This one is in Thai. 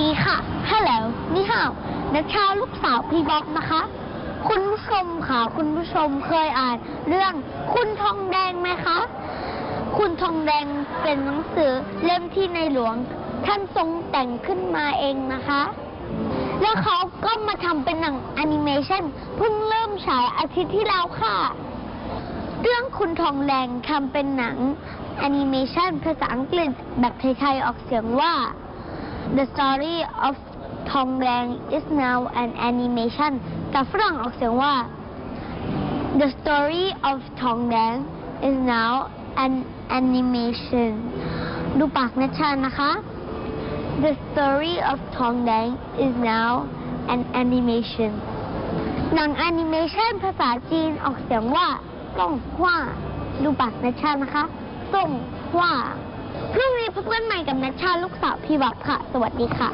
ดีค่ะฮัลโหลนัชชาลูกสาวพี่บ๊อบนะคะ คุณผู้ชมค่ะ คุณผู้ชมเคยอ่านเรื่องคุณทองแดงไหมคะ คุณทองแดงเป็นหนังสือเล่มที่ในหลวง ท่านทรงแต่งขึ้นมาเองนะคะ แล้วเขาก็มาทำเป็นหนังแอนิเมชันเพิ่งเริ่มฉายอาทิตย์ที่แล้วค่ะ เรื่องคุณทองแดงทำเป็นหนังแอนิเมชันภาษาอังกฤษแบบไทยๆออกเสียงว่า The story of ทองแดง is now an animation แต่ฝรั่งออกเสียงว่า The story of ทองแดง is now an animation ดูปากนัชชานะคะ The story of ทองแดง is now an animation หนังแอนิเมชันภาษาจีนออกเสียงว่าต้งหว่า ดูปากนัชชานะคะต้งหว่า กันใหม่กับนัชชาลูกสาวพี่วับค่ะ สวัสดีค่ะ